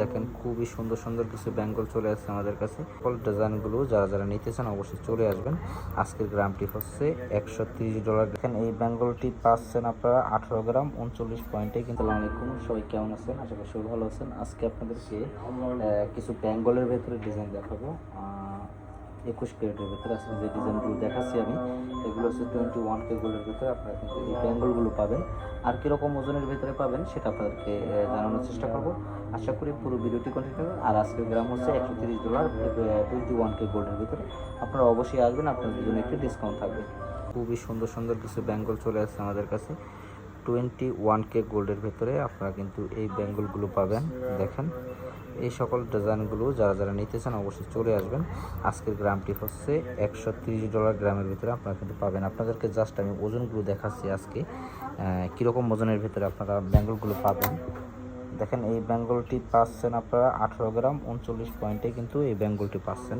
দেখেন, খুবই সুন্দর সুন্দর কিছু বেঙ্গল চলে আসছে আমাদের কাছে। সকল ডিজাইনগুলো যারা যারা নিতে চান অবশ্যই চলে আসবেন। আজকের গ্রামটি হচ্ছে একশো তিরিশ ডলার। দেখেন, এই বেঙ্গলটি পাচ্ছেন আপনারা আঠারো গ্রাম, উনচল্লিশ পয়েন্টে। কিন্তু আলাইকুম, সবাই কেমন আছেন? আশা করি সবাই ভালো আছেন। আজকে আপনাদেরকে কিছু বেঙ্গলের ভেতরে ডিজাইন দেখাবো। একুশ ক্যারেটের ভেতরে আজকে যে ডিজাইনগুলো দেখাচ্ছি আমি, এগুলো হচ্ছে টোয়েন্টি ওয়ান কে গোল্ডের ভেতরে আপনারা কিন্তু এই বেঙ্গলগুলো পাবেন। আর কীরকম ওজনের ভেতরে পাবেন সেটা আপনাদেরকে জানানোর চেষ্টা করব। আশা করি পুরো ভিডিওটি কন্টিনিউ আর আজকের গ্রাম হচ্ছে একশো তিরিশ ডলার টোয়েন্টি ওয়ান কে গোল্ডের ভিতরে। আপনারা অবশ্যই আসবেন, আপনাদের জন্য একটি ডিসকাউন্ট থাকবে। খুবই সুন্দর সুন্দর কিছু বেঙ্গল চলে আসছে আমাদের কাছে। টোয়েন্টি ওয়ান কে গোল্ডের ভেতরে আপনারা কিন্তু এই বেঙ্গলগুলো পাবেন। দেখেন, এই সকল ডিজাইনগুলো যারা যারা নিতে চান অবশ্যই চলে আসবেন। আজকের গ্রামটি হচ্ছে একশো ডলার গ্রামের ভিতরে আপনারা কিন্তু পাবেন। আপনাদেরকে জাস্ট আমি ওজনগুলো দেখাচ্ছি আজকে কীরকম ওজনের ভিতরে আপনারা বেঙ্গলগুলো পাবেন। দেখেন, এই বেঙ্গলটি পাচ্ছেন আপনারা আঠারো গ্রাম উনচল্লিশ পয়েন্টে কিন্তু এই বেঙ্গলটি পাচ্ছেন।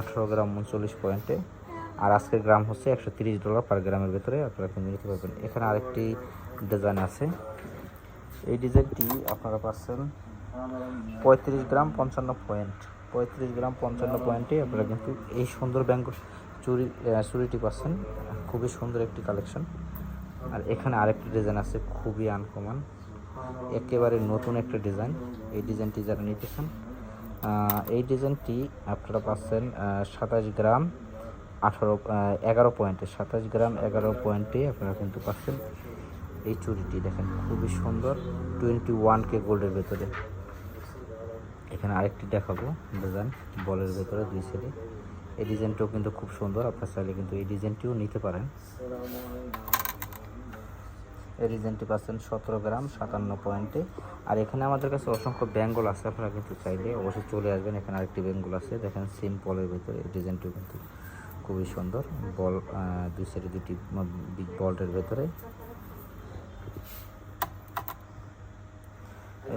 আঠারো গ্রাম উনচল্লিশ পয়েন্টে। আর আজকের গ্রাম হচ্ছে একশো ডলার পার গ্রামের ভিতরে, আপনারা কিন্তু নিতে পারবেন এখানে আরেকটি ডিজাইন আছে। এই ডিজাইনটি আপনারা পাচ্ছেন পঁয়ত্রিশ গ্রাম পঞ্চান্ন পয়েন্ট পঁয়ত্রিশ গ্রাম পঞ্চান্ন পয়েন্টে আপনারা কিন্তু এই সুন্দর বেঙ্গল চুরি চুরিটি পাচ্ছেন। খুবই সুন্দর একটি কালেকশন আর এখানে আরেকটি ডিজাইন আছে, খুবই আনকমন একেবারে নতুন একটা ডিজাইন এই ডিজাইনটি যারা নিতেছেন এই ডিজাইনটি আপনারা পাচ্ছেন সাতাশ গ্রাম আঠারো এগারো পয়েন্টে সাতাশ গ্রাম এগারো পয়েন্টে আপনারা কিন্তু পাচ্ছেন। এই চুরিটি দেখেন, খুবই সুন্দর টোয়েন্টি ওয়ান কে গোল্ডের ভেতরে। এখানে আরেকটি দেখাবো ডিজাইন বলের ভেতরে দুই সাইডে এই ডিজাইনটাও কিন্তু খুব সুন্দর, আপনার চাইলে কিন্তু এই ডিজাইনটিও নিতে পারেন। এই ডিজাইনটি পাচ্ছেন সতেরো গ্রাম, সাতান্ন পয়েন্টে আর এখানে আমাদের কাছে অসংখ্য বেঙ্গল আছে, আপনারা কিন্তু চাইলে অবশ্যই চলে আসবেন। এখানে আরেকটি বেঙ্গল আছে, দেখেন সেম বলের ভেতরে এই ডিজাইনটিও কিন্তু। খুবই সুন্দর। বল দুই সাইডে দুটি বিগ বল্টের ভেতরে।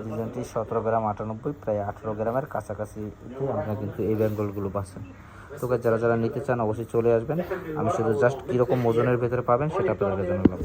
ডিজাইনটি সতেরো গ্রাম আটানব্বই, প্রায় আঠেরো গ্রামের কাছাকাছি আপনারা কিন্তু এই বেঙ্গলগুলো পাচ্ছেন। তো যারা যারা নিতে চান অবশ্যই চলে আসবেন। আমি শুধু জাস্ট কীরকম ওজনের ভেতরে পাবেন সেটা আপনাদেরকে জানালাম।